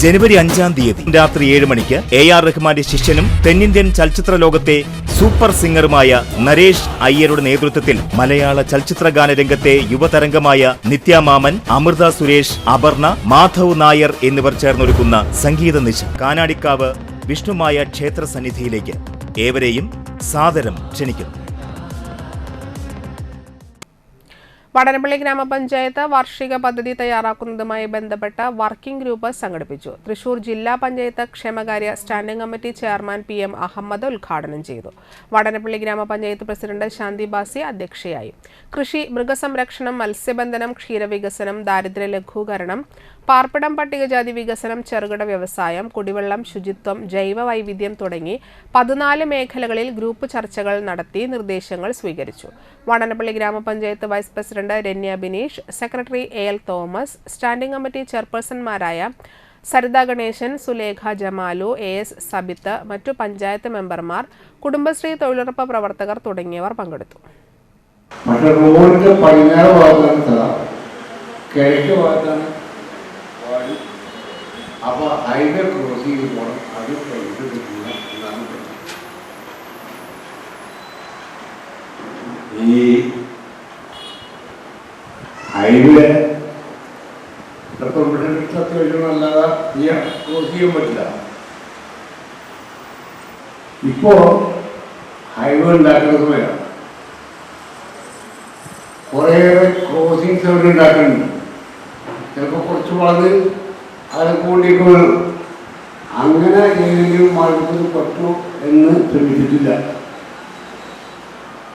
ജനുവരി അഞ്ചാം തീയതി രാത്രി ഏഴ് മണിക്ക് എ ആർ റഹ്മാന്റെ ശിഷ്യനും തെന്നിന്ത്യൻ ചലച്ചിത്ര ലോകത്തെ സൂപ്പർ സിംഗറുമായ നരേഷ് അയ്യരുടെ നേതൃത്വത്തിൽ മലയാള ചലച്ചിത്ര ഗാന രംഗത്തെ യുവതരംഗമായ നിത്യാമാമൻ അമൃത സുരേഷ് അപർണ മാധവ് നായർ എന്നിവർ ചേർന്നൊരുക്കുന്ന സംഗീത നിശ. കാനാടിക്കാവ് വിഷ്ണുമായ ക്ഷേത്ര സന്നിധിയിലേക്ക് ഏവരെയും സാദരം ക്ഷണിക്കുന്നു. വടനപ്പള്ളി ഗ്രാമപഞ്ചായത്ത് വാർഷിക പദ്ധതി തയ്യാറാക്കുന്നതുമായി ബന്ധപ്പെട്ട വർക്കിംഗ് ഗ്രൂപ്പ് സംഘടിപ്പിച്ചു. തൃശൂർ ജില്ലാ പഞ്ചായത്ത് ക്ഷേമകാര്യ standing committee chairman P M Ahmed ഉദ്ഘാടനം ചെയ്തു. വടനപ്പള്ളി ഗ്രാമപഞ്ചായത്ത് പ്രസിഡന്റ് ശാന്തി ബാസി അധ്യക്ഷയായി. കൃഷി മൃഗസംരക്ഷണം മത്സ്യബന്ധനം ക്ഷീരവികസനം ദാരിദ്ര്യ ലഘൂകരണം പാർപ്പിടം പട്ടികജാതി വികസനം ചെറുകിട വ്യവസായം കുടിവെള്ളം ശുചിത്വം ജൈവ വൈവിധ്യം തുടങ്ങി പതിനാല് മേഖലകളിൽ ഗ്രൂപ്പ് ചർച്ചകൾ നടത്തി നിർദ്ദേശങ്ങൾ സ്വീകരിച്ചു. വടനപ്പള്ളി ഗ്രാമപഞ്ചായത്ത് vice president Ranya Bineesh secretary A L Thomas standing committee ചെയർപേഴ്സൺമാരായ Saritha Ganeshan Sulekha Jamalu A S Sabith മറ്റു പഞ്ചായത്ത് മെമ്പർമാർ കുടുംബശ്രീ തൊഴിലുറപ്പ് പ്രവർത്തകർ തുടങ്ങിയവർ പങ്കെടുത്തു. പക്ഷെ റോഡിന്റെ പടിഞ്ഞാറ് ഭാഗത്താണ് സ്ഥല. കിഴക്ക് ഭാഗത്താണ് വാടി അപ്പൊ ഹൈവേ ക്രോസ് ചെയ്ത് പോകണം അത് കഴിഞ്ഞിട്ട് കിട്ടില്ല എന്നാണ് ഈ ഹൈവേ പെർമിഷൻ അത്യാവശ്യം അല്ലാതെ ഈ ചെയ്യാൻ പറ്റില്ല. ഇപ്പോ ഹൈവേ ഉണ്ടാക്കുന്ന സമയമാണ് കുറേയേറെ ക്രോസിങ്സ് അവർ ഉണ്ടാക്കുന്നുണ്ട്. ചിലപ്പോൾ കുറച്ച് വളർന്ന് അതിനെ കൂടിയൊക്കെ വരും. അങ്ങനെ ഏതെങ്കിലും മാർഗത്തിൽ പറ്റൂ എന്ന് ശ്രമിച്ചിട്ടില്ല